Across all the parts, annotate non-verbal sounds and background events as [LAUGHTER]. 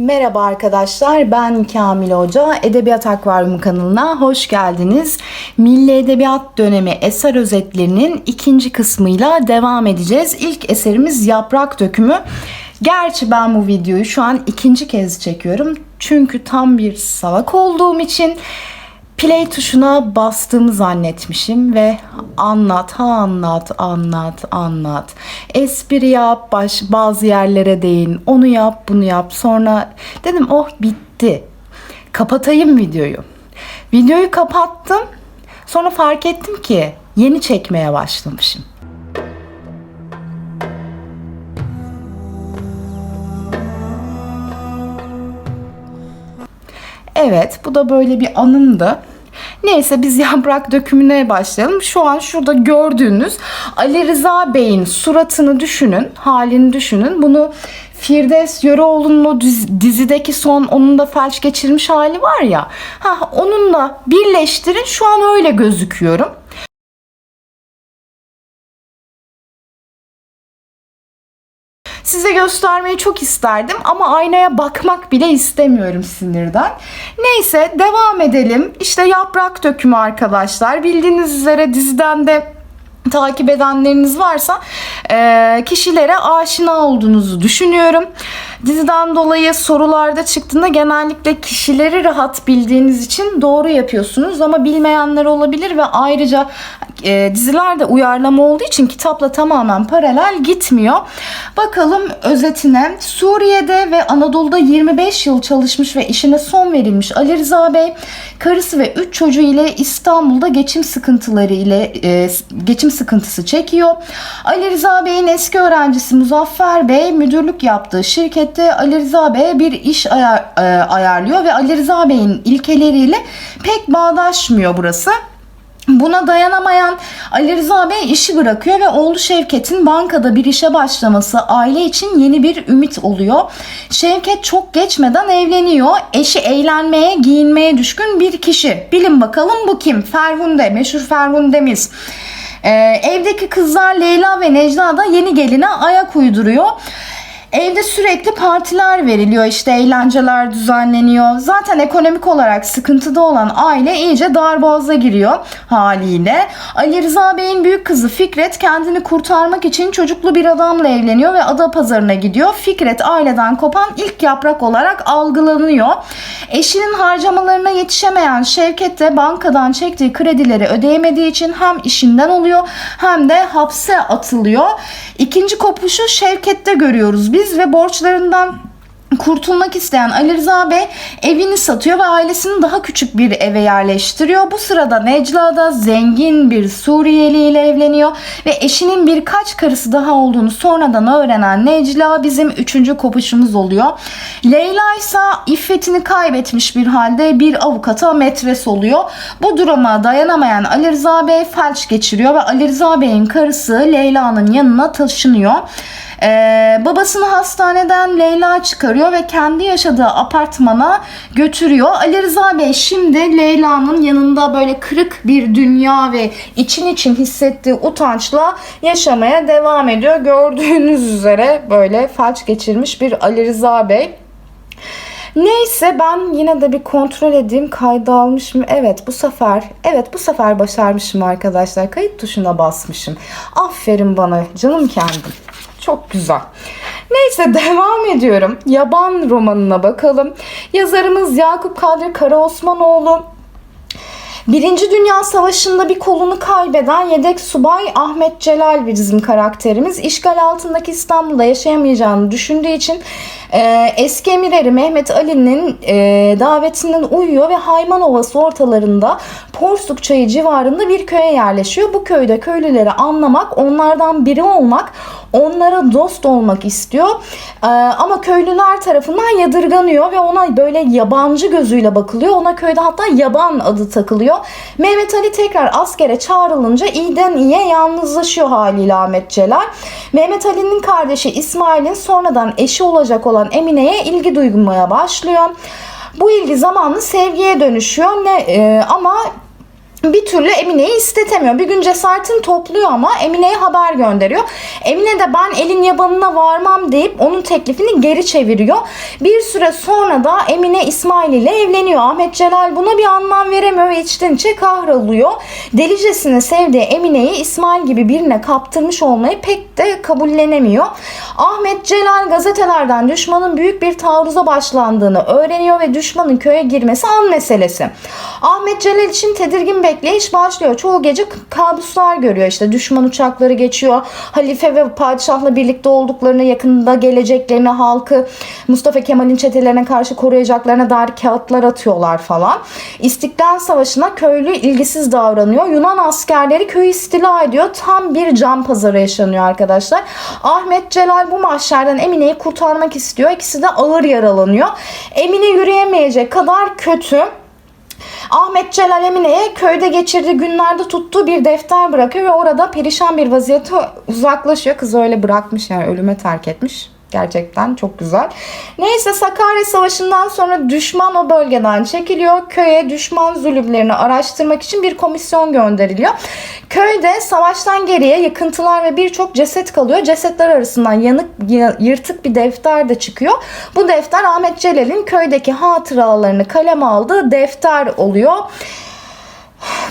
Merhaba arkadaşlar, ben Kamil Hoca. Edebiyat Akvaryumu kanalına hoş geldiniz. Milli Edebiyat dönemi eser özetlerinin ikinci kısmıyla devam edeceğiz. İlk eserimiz Yaprak Dökümü. Gerçi ben bu videoyu şu an ikinci kez çekiyorum. Çünkü tam bir salak olduğum için play tuşuna bastığımı zannetmişim ve anlat, ha anlat, anlat, anlat. Espri yap, baş, bazı yerlere değin, onu yap, bunu yap. Sonra dedim oh bitti. Kapatayım videoyu. Videoyu kapattım. Sonra fark ettim ki yeni çekmeye başlamışım. Evet, bu da böyle bir anımdı. Neyse biz [LAUGHS] yaprak dökümüne başlayalım. Şu an şurada gördüğünüz Ali Rıza Bey'in suratını düşünün, halini düşünün. Bunu Firdevs Yöreoğlu'nun o diz- dizideki son onun da felç geçirmiş hali var ya. Ha onunla birleştirin. Şu an öyle gözüküyorum. Size göstermeyi çok isterdim ama aynaya bakmak bile istemiyorum sinirden. Neyse devam edelim. İşte yaprak dökümü arkadaşlar. Bildiğiniz üzere diziden de takip edenleriniz varsa kişilere aşina olduğunuzu düşünüyorum. Diziden dolayı sorularda çıktığında genellikle kişileri rahat bildiğiniz için doğru yapıyorsunuz ama bilmeyenler olabilir ve ayrıca e, dizilerde uyarlama olduğu için kitapla tamamen paralel gitmiyor. Bakalım özetine. Suriye'de ve Anadolu'da 25 yıl çalışmış ve işine son verilmiş Ali Rıza Bey, karısı ve 3 çocuğu ile İstanbul'da geçim sıkıntıları ile e, geçim sıkıntısı çekiyor. Ali Rıza Bey'in eski öğrencisi Muzaffer Bey müdürlük yaptığı şirkette Ali Rıza Bey'e bir iş ayar, e, ayarlıyor ve Ali Rıza Bey'in ilkeleriyle pek bağdaşmıyor burası. Buna dayanamayan Ali Rıza Bey işi bırakıyor ve oğlu Şevket'in bankada bir işe başlaması aile için yeni bir ümit oluyor. Şevket çok geçmeden evleniyor. Eşi eğlenmeye, giyinmeye düşkün bir kişi. Bilin bakalım bu kim? Ferhunde, meşhur Ferhunde'miz. Ee, evdeki kızlar Leyla ve Necla da yeni geline ayak uyduruyor. Evde sürekli partiler veriliyor işte eğlenceler düzenleniyor. Zaten ekonomik olarak sıkıntıda olan aile iyice darboğaza giriyor haliyle. Ali Rıza Bey'in büyük kızı Fikret kendini kurtarmak için çocuklu bir adamla evleniyor ve ada pazarına gidiyor. Fikret aileden kopan ilk yaprak olarak algılanıyor. Eşinin harcamalarına yetişemeyen Şevket de bankadan çektiği kredileri ödeyemediği için hem işinden oluyor hem de hapse atılıyor. İkinci kopuşu Şevket'te görüyoruz biz ve borçlarından kurtulmak isteyen Ali Rıza Bey evini satıyor ve ailesini daha küçük bir eve yerleştiriyor. Bu sırada Necla da zengin bir Suriyeli ile evleniyor ve eşinin birkaç karısı daha olduğunu sonradan öğrenen Necla bizim üçüncü kopuşumuz oluyor. Leyla ise iffetini kaybetmiş bir halde bir avukata metres oluyor. Bu duruma dayanamayan Ali Rıza Bey felç geçiriyor ve Ali Rıza Bey'in karısı Leyla'nın yanına taşınıyor. Ee, babasını hastaneden Leyla çıkarıyor ve kendi yaşadığı apartmana götürüyor. Ali Rıza Bey şimdi Leyla'nın yanında böyle kırık bir dünya ve için için hissettiği utançla yaşamaya devam ediyor. Gördüğünüz üzere böyle felç geçirmiş bir Ali Rıza Bey. Neyse ben yine de bir kontrol edeyim kayda almışım. Evet bu sefer evet bu sefer başarmışım arkadaşlar. Kayıt tuşuna basmışım. Aferin bana canım kendim. Çok güzel. Neyse [LAUGHS] devam ediyorum. Yaban romanına bakalım. Yazarımız Yakup Kadri Karaosmanoğlu. Birinci Dünya Savaşı'nda bir kolunu kaybeden yedek subay Ahmet Celal bizim karakterimiz. İşgal altındaki İstanbul'da yaşayamayacağını düşündüğü için e, eski emirleri Mehmet Ali'nin e, davetinden uyuyor ve Hayman Ovası ortalarında Porsuk Çayı civarında bir köye yerleşiyor. Bu köyde köylüleri anlamak, onlardan biri olmak, onlara dost olmak istiyor. Ee, ama köylüler tarafından yadırganıyor ve ona böyle yabancı gözüyle bakılıyor. Ona köyde hatta yaban adı takılıyor. Mehmet Ali tekrar askere çağrılınca iyiden iyiye yalnızlaşıyor haliyle Ahmet Celal. Mehmet Ali'nin kardeşi İsmail'in sonradan eşi olacak olan Emine'ye ilgi duymaya başlıyor. Bu ilgi zamanla sevgiye dönüşüyor. Ne e, ama bir türlü Emine'yi istetemiyor. Bir gün cesaretini topluyor ama Emine'ye haber gönderiyor. Emine de ben elin yabanına varmam deyip onun teklifini geri çeviriyor. Bir süre sonra da Emine İsmail ile evleniyor. Ahmet Celal buna bir anlam veremiyor ve içten içe kahroluyor. Delicesine sevdiği Emine'yi İsmail gibi birine kaptırmış olmayı pek de kabullenemiyor. Ahmet Celal gazetelerden düşmanın büyük bir taarruza başlandığını öğreniyor ve düşmanın köye girmesi an meselesi. Ahmet Celal için tedirgin bekleyiş başlıyor. Çoğu gece kabuslar görüyor. İşte düşman uçakları geçiyor. Halife ve padişahla birlikte olduklarını, yakında geleceklerini, halkı Mustafa Kemal'in çetelerine karşı koruyacaklarına dair kağıtlar atıyorlar falan. İstiklal Savaşı'na köylü ilgisiz davranıyor. Yunan askerleri köyü istila ediyor. Tam bir can pazarı yaşanıyor arkadaşlar. Ahmet Celal bu mahşerden Emine'yi kurtarmak istiyor. İkisi de ağır yaralanıyor. Emine yürüyemeyecek kadar kötü. Ahmet Celal Emine'ye köyde geçirdiği günlerde tuttuğu bir defter bırakıyor ve orada perişan bir vaziyete uzaklaşıyor. Kız öyle bırakmış yani ölüme terk etmiş. Gerçekten çok güzel. Neyse Sakarya Savaşı'ndan sonra düşman o bölgeden çekiliyor. Köye düşman zulümlerini araştırmak için bir komisyon gönderiliyor. Köyde savaştan geriye yıkıntılar ve birçok ceset kalıyor. Cesetler arasından yanık yırtık bir defter de çıkıyor. Bu defter Ahmet Celal'in köydeki hatıralarını kaleme aldığı defter oluyor.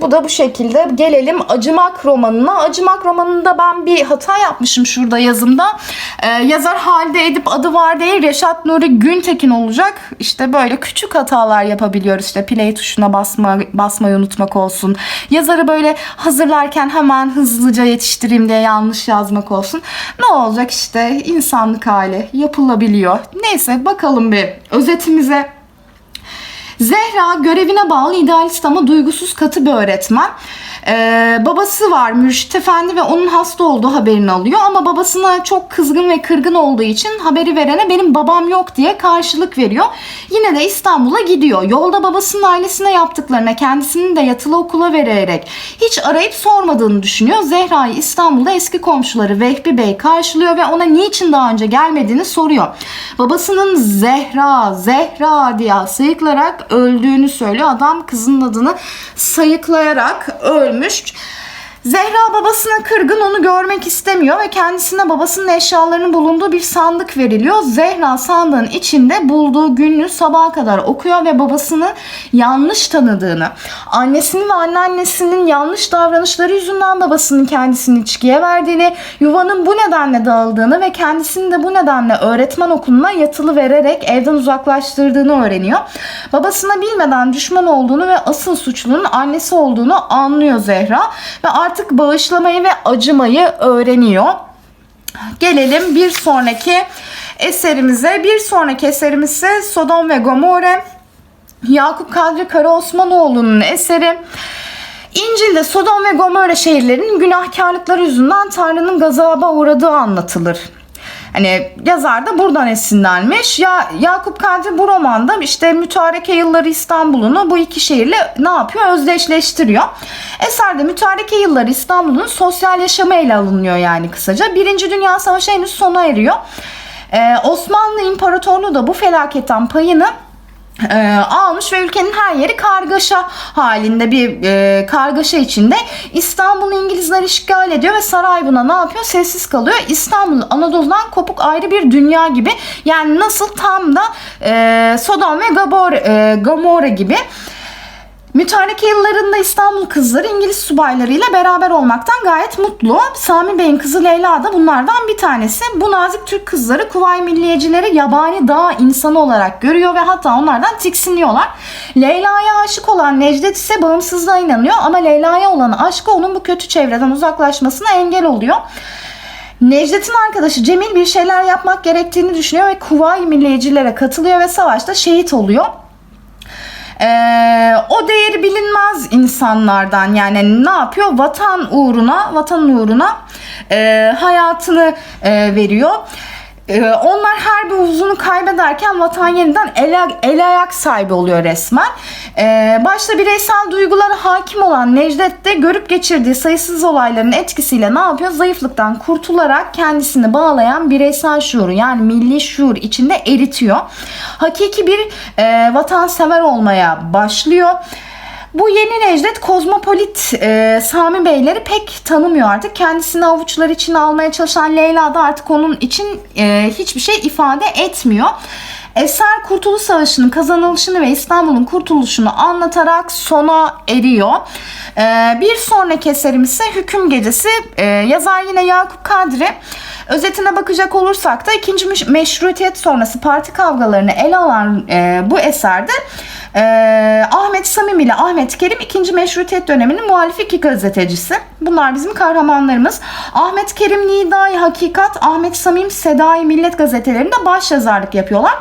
Bu da bu şekilde. Gelelim Acımak romanına. Acımak romanında ben bir hata yapmışım şurada yazımda. Ee, yazar Halide Edip adı var değil Reşat Nuri Güntekin olacak. İşte böyle küçük hatalar yapabiliyoruz. İşte play tuşuna basma, basmayı unutmak olsun. Yazarı böyle hazırlarken hemen hızlıca yetiştireyim diye yanlış yazmak olsun. Ne olacak işte insanlık hali yapılabiliyor. Neyse bakalım bir özetimize. Zehra görevine bağlı idealist ama duygusuz katı bir öğretmen. Ee, babası var Mürşit Efendi ve onun hasta olduğu haberini alıyor ama babasına çok kızgın ve kırgın olduğu için haberi verene benim babam yok diye karşılık veriyor. Yine de İstanbul'a gidiyor. Yolda babasının ailesine yaptıklarına kendisini de yatılı okula vererek hiç arayıp sormadığını düşünüyor. Zehra'yı İstanbul'da eski komşuları Vehbi Bey karşılıyor ve ona niçin daha önce gelmediğini soruyor. Babasının Zehra, Zehra diye sayıklarak öldüğünü söylüyor. Adam kızın adını sayıklayarak ölmüş. Zehra babasına kırgın onu görmek istemiyor ve kendisine babasının eşyalarının bulunduğu bir sandık veriliyor. Zehra sandığın içinde bulduğu günlüğü sabaha kadar okuyor ve babasını yanlış tanıdığını, annesinin ve anneannesinin yanlış davranışları yüzünden babasının kendisini içkiye verdiğini, yuvanın bu nedenle dağıldığını ve kendisini de bu nedenle öğretmen okuluna yatılı vererek evden uzaklaştırdığını öğreniyor. Babasına bilmeden düşman olduğunu ve asıl suçlunun annesi olduğunu anlıyor Zehra ve artık artık bağışlamayı ve acımayı öğreniyor. Gelelim bir sonraki eserimize. Bir sonraki eserimiz ise Sodom ve Gomorre. Yakup Kadri Karaosmanoğlu'nun eseri. İncil'de Sodom ve Gomorre şehirlerinin günahkarlıkları yüzünden Tanrı'nın gazaba uğradığı anlatılır. Hani yazar da buradan esinlenmiş. Ya Yakup Kadri bu romanda işte mütareke yılları İstanbul'unu bu iki şehirle ne yapıyor? Özdeşleştiriyor. Eserde mütareke yılları İstanbul'un sosyal yaşamı ele alınıyor yani kısaca. Birinci Dünya Savaşı henüz sona eriyor. Ee, Osmanlı İmparatorluğu da bu felaketten payını e, almış ve ülkenin her yeri kargaşa halinde bir e, kargaşa içinde. İstanbul'u İngilizler işgal ediyor ve saray buna ne yapıyor? Sessiz kalıyor. İstanbul Anadolu'dan kopuk ayrı bir dünya gibi. Yani nasıl tam da e, Sodom ve Gomorra, e, Gomorra gibi. Mütareke yıllarında İstanbul kızları İngiliz subaylarıyla beraber olmaktan gayet mutlu. Sami Bey'in kızı Leyla da bunlardan bir tanesi. Bu nazik Türk kızları Kuvay Milliyecileri yabani dağ insanı olarak görüyor ve hatta onlardan tiksiniyorlar. Leyla'ya aşık olan Necdet ise bağımsızlığa inanıyor ama Leyla'ya olan aşkı onun bu kötü çevreden uzaklaşmasına engel oluyor. Necdet'in arkadaşı Cemil bir şeyler yapmak gerektiğini düşünüyor ve Kuvayi Milliyecilere katılıyor ve savaşta şehit oluyor. Ee, o değeri bilinmez insanlardan yani ne yapıyor? Vatan uğruna, vatan uğruna e, hayatını e, veriyor. Ee, onlar her bir uzunu kaybederken vatan yeniden el, el ayak sahibi oluyor resmen. Ee, başta bireysel duygulara hakim olan Necdet de görüp geçirdiği sayısız olayların etkisiyle ne yapıyor? Zayıflıktan kurtularak kendisini bağlayan bireysel şuuru yani milli şuur içinde eritiyor. Hakiki bir e, vatansever olmaya başlıyor. Bu yeni Necdet kozmopolit e, Sami Beyleri pek tanımıyor artık. Kendisini avuçlar için almaya çalışan Leyla da artık onun için e, hiçbir şey ifade etmiyor. Eser Kurtuluş Savaşı'nın kazanılışını ve İstanbul'un kurtuluşunu anlatarak sona eriyor. Ee, bir sonraki eserimiz ise Hüküm Gecesi. Ee, yazar yine Yakup Kadri. Özetine bakacak olursak da ikinci meş- meşrutiyet sonrası parti kavgalarını ele alan e, bu eserde e, Ahmet Samim ile Ahmet Kerim ikinci meşrutiyet döneminin muhalif iki gazetecisi. Bunlar bizim kahramanlarımız. Ahmet Kerim Nidai Hakikat, Ahmet Samim Sedai Millet gazetelerinde baş yazarlık yapıyorlar.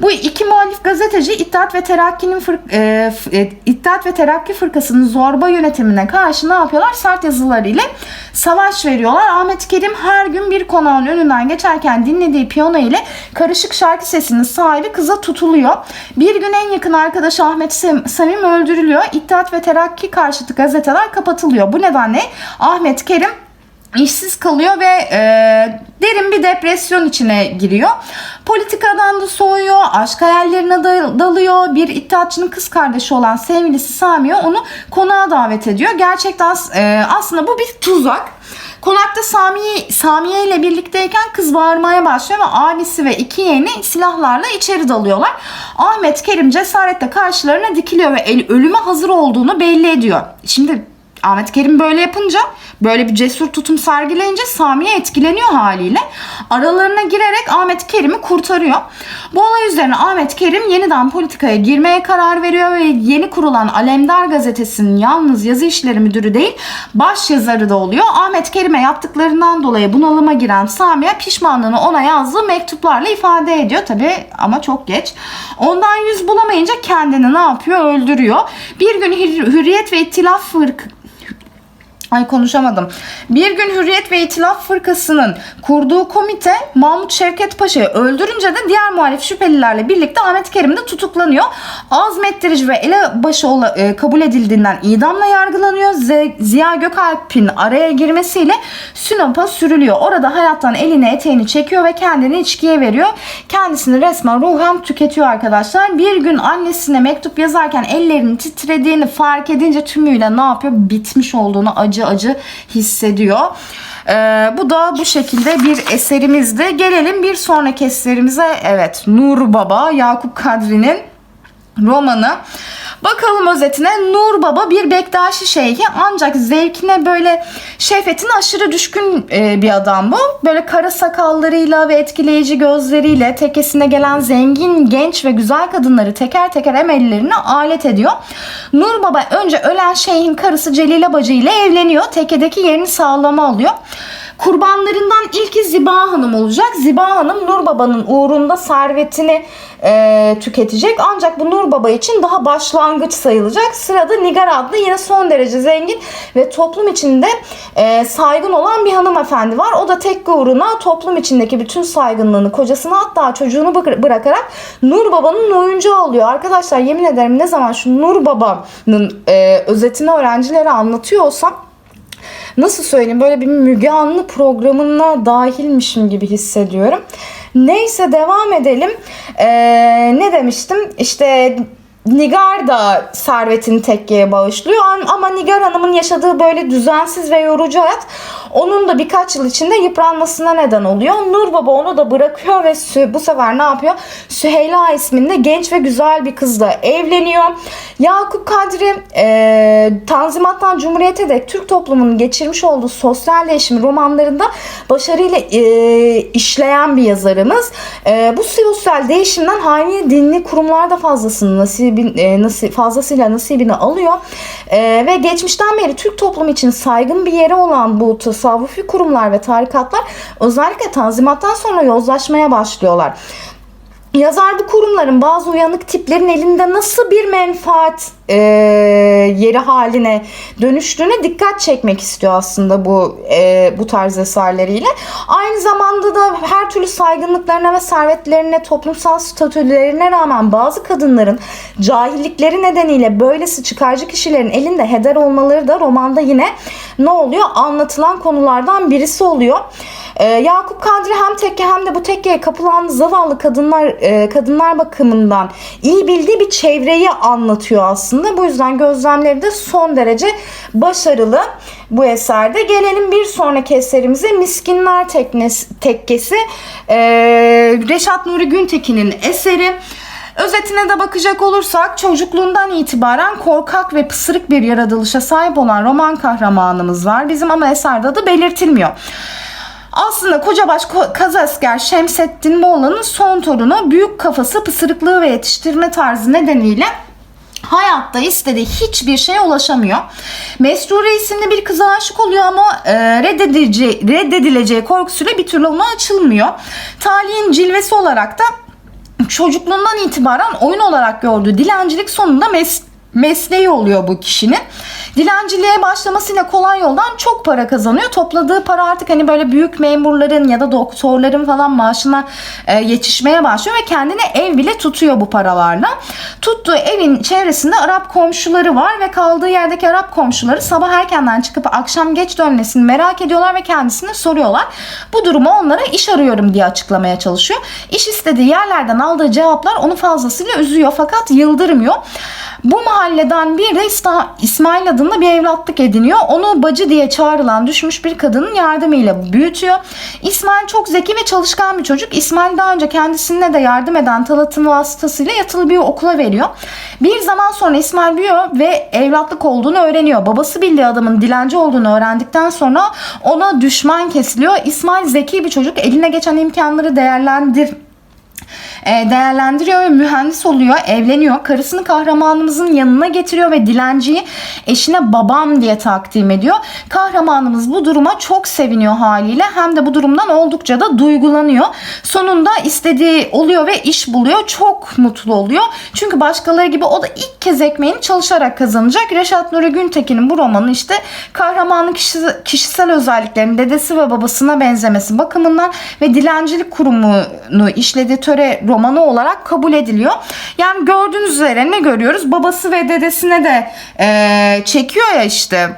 Bu iki muhalif gazeteci İttihat ve Terakki'nin e, e, İttihat ve Terakki Fırkası'nın zorba yönetimine karşı ne yapıyorlar? Sert yazılarıyla savaş veriyorlar. Ahmet Kerim her gün bir konağın önünden geçerken dinlediği piyano ile karışık şarkı sesinin sahibi kıza tutuluyor. Bir gün en yakın arkadaşı Ahmet Samim öldürülüyor. İttihat ve Terakki karşıtı gazeteler kapatılıyor. Bu nedenle Ahmet Kerim işsiz kalıyor ve e, derin bir depresyon içine giriyor. Politikadan da soğuyor, aşk hayallerine dal- dalıyor. Bir iddiatçının kız kardeşi olan sevgilisi Samiye onu konağa davet ediyor. Gerçekten e, aslında bu bir tuzak. Konakta Samiye, Samiye ile birlikteyken kız bağırmaya başlıyor ve abisi ve iki yeğeni silahlarla içeri dalıyorlar. Ahmet Kerim cesaretle karşılarına dikiliyor ve el, ölüme hazır olduğunu belli ediyor. Şimdi Ahmet Kerim böyle yapınca, böyle bir cesur tutum sergileyince Samiye etkileniyor haliyle. Aralarına girerek Ahmet Kerim'i kurtarıyor. Bu olay üzerine Ahmet Kerim yeniden politikaya girmeye karar veriyor ve yeni kurulan Alemdar gazetesinin yalnız yazı işleri müdürü değil, baş yazarı da oluyor. Ahmet Kerim'e yaptıklarından dolayı bunalıma giren Samiye pişmanlığını ona yazdığı mektuplarla ifade ediyor tabi ama çok geç. Ondan yüz bulamayınca kendini ne yapıyor? Öldürüyor. Bir gün Hür- Hürriyet ve İttilaf Fırk Ay konuşamadım. Bir gün Hürriyet ve İtilaf Fırkası'nın kurduğu komite Mahmut Şevket Paşa'yı öldürünce de diğer muhalif şüphelilerle birlikte Ahmet Kerim de tutuklanıyor. Azmettirici ve elebaşı e, kabul edildiğinden idamla yargılanıyor. Ziya Gökalp'in araya girmesiyle Sinop'a sürülüyor. Orada hayattan elini eteğini çekiyor ve kendini içkiye veriyor. Kendisini resmen ruhen tüketiyor arkadaşlar. Bir gün annesine mektup yazarken ellerinin titrediğini fark edince tümüyle ne yapıyor? Bitmiş olduğunu acı acı hissediyor. Ee, bu da bu şekilde bir eserimizdi. Gelelim bir sonraki eserimize. Evet Nur Baba Yakup Kadri'nin romanı. Bakalım özetine Nur Baba bir Bektaşi şeyhi ancak zevkine böyle şehvetine aşırı düşkün e, bir adam bu. Böyle kara sakallarıyla ve etkileyici gözleriyle tekesine gelen zengin, genç ve güzel kadınları teker teker emellerine alet ediyor. Nur Baba önce ölen şeyhin karısı Celile Bacı ile evleniyor. Tekedeki yerini sağlama alıyor. Kurbanlarından ilki Ziba Hanım olacak. Ziba Hanım Nur Baba'nın uğrunda servetini e, tüketecek. Ancak bu Nur Baba için daha başlangıç sayılacak. Sırada Nigar adlı yine son derece zengin ve toplum içinde e, saygın olan bir hanımefendi var. O da tek uğruna toplum içindeki bütün saygınlığını kocasına hatta çocuğunu bıra- bırakarak Nur Baba'nın oyuncağı oluyor. Arkadaşlar yemin ederim ne zaman şu Nur Baba'nın e, özetini öğrencilere anlatıyor olsam nasıl söyleyeyim böyle bir Müge Anlı programına dahilmişim gibi hissediyorum. Neyse devam edelim. Ee, ne demiştim? İşte Nigar da servetini tekkeye bağışlıyor ama Nigar Hanım'ın yaşadığı böyle düzensiz ve yorucu hayat onun da birkaç yıl içinde yıpranmasına neden oluyor. Nur Baba onu da bırakıyor ve Sü- bu sefer ne yapıyor? Süheyla isminde genç ve güzel bir kızla evleniyor. Yakup Kadri e, Tanzimat'tan Cumhuriyet'e dek Türk toplumunun geçirmiş olduğu sosyal değişim romanlarında başarıyla e, işleyen bir yazarımız. E, bu sosyal değişimden haini dinli kurumlar da fazlasını nasibin, e, nasi, fazlasıyla nasibini alıyor. E, ve geçmişten beri Türk toplumu için saygın bir yeri olan bu tasavvufi kurumlar ve tarikatlar özellikle Tanzimat'tan sonra yozlaşmaya başlıyorlar. Yazar bu kurumların bazı uyanık tiplerin elinde nasıl bir menfaat e, yeri haline dönüştüğüne dikkat çekmek istiyor aslında bu e, bu tarz eserleriyle. Aynı zamanda da her türlü saygınlıklarına ve servetlerine, toplumsal statülerine rağmen bazı kadınların cahillikleri nedeniyle böylesi çıkarcı kişilerin elinde heder olmaları da romanda yine ne oluyor? Anlatılan konulardan birisi oluyor. Ee, Yakup Kadri hem tekke hem de bu tekkeye kapılan zavallı kadınlar e, kadınlar bakımından iyi bildiği bir çevreyi anlatıyor aslında. Bu yüzden gözlemleri de son derece başarılı bu eserde. Gelelim bir sonraki eserimize Miskinler Teknesi, Tekkesi. Ee, Reşat Nuri Güntekin'in eseri. Özetine de bakacak olursak çocukluğundan itibaren korkak ve pısırık bir yaratılışa sahip olan roman kahramanımız var. Bizim ama eserde adı belirtilmiyor. Aslında Kocabaş Ko- Kazasker Şemsettin Moğla'nın son torunu büyük kafası pısırıklığı ve yetiştirme tarzı nedeniyle hayatta istediği hiçbir şeye ulaşamıyor. Mesrure isimli bir kıza aşık oluyor ama e, reddedileceği, reddedileceği korkusuyla bir türlü ona açılmıyor. Talihin cilvesi olarak da çocukluğundan itibaren oyun olarak gördüğü dilencilik sonunda mes mesleği oluyor bu kişinin. Dilenciliğe başlamasıyla kolay yoldan çok para kazanıyor. Topladığı para artık hani böyle büyük memurların ya da doktorların falan maaşına e, yetişmeye başlıyor ve kendine ev bile tutuyor bu paralarla. Tuttuğu evin çevresinde Arap komşuları var ve kaldığı yerdeki Arap komşuları sabah erkenden çıkıp akşam geç dönmesini merak ediyorlar ve kendisine soruyorlar. Bu durumu onlara iş arıyorum diye açıklamaya çalışıyor. İş istediği yerlerden aldığı cevaplar onu fazlasıyla üzüyor fakat yıldırmıyor. Bu mahalleden bir de İsta- İsmail adında bir evlatlık ediniyor. Onu bacı diye çağrılan düşmüş bir kadının yardımıyla büyütüyor. İsmail çok zeki ve çalışkan bir çocuk. İsmail daha önce kendisine de yardım eden Talat'ın vasıtasıyla yatılı bir okula veriyor. Bir zaman sonra İsmail büyüyor ve evlatlık olduğunu öğreniyor. Babası bildiği adamın dilenci olduğunu öğrendikten sonra ona düşman kesiliyor. İsmail zeki bir çocuk. Eline geçen imkanları değerlendir değerlendiriyor ve mühendis oluyor, evleniyor. Karısını kahramanımızın yanına getiriyor ve dilenciyi eşine babam diye takdim ediyor. Kahramanımız bu duruma çok seviniyor haliyle. Hem de bu durumdan oldukça da duygulanıyor. Sonunda istediği oluyor ve iş buluyor. Çok mutlu oluyor. Çünkü başkaları gibi o da ilk kez ekmeğini çalışarak kazanacak. Reşat Nuri Güntekin'in bu romanı işte kahramanın kişi- kişisel özelliklerinin dedesi ve babasına benzemesi bakımından ve dilencilik kurumunu işlediği töre romanı olarak kabul ediliyor. Yani gördüğünüz üzere ne görüyoruz? Babası ve dedesine de eee, çekiyor ya işte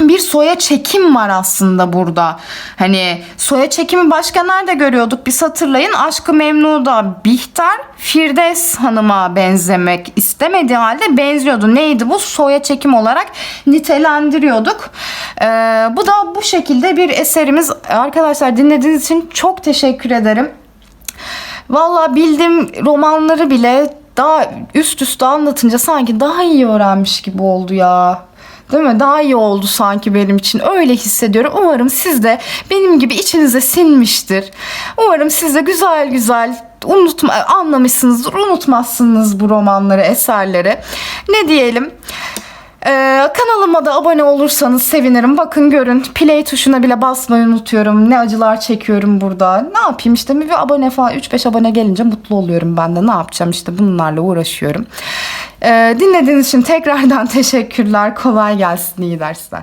bir soya çekim var aslında burada. Hani soya çekimi başka nerede görüyorduk? Biz hatırlayın Aşkı Memnu'da Bihter Firdevs Hanım'a benzemek istemediği halde benziyordu. Neydi bu? Soya çekim olarak nitelendiriyorduk. Ee, bu da bu şekilde bir eserimiz. Arkadaşlar dinlediğiniz için çok teşekkür ederim. Valla bildiğim romanları bile daha üst üste anlatınca sanki daha iyi öğrenmiş gibi oldu ya. Değil mi? Daha iyi oldu sanki benim için. Öyle hissediyorum. Umarım siz de benim gibi içinize sinmiştir. Umarım siz de güzel güzel unutma anlamışsınızdır. Unutmazsınız bu romanları, eserleri. Ne diyelim? Ee, kanalıma da abone olursanız sevinirim. Bakın görün play tuşuna bile basmayı unutuyorum. Ne acılar çekiyorum burada. Ne yapayım işte bir abone falan 3-5 abone gelince mutlu oluyorum ben de. Ne yapacağım işte bunlarla uğraşıyorum. Ee, dinlediğiniz için tekrardan [LAUGHS] teşekkürler. Kolay gelsin. iyi dersler.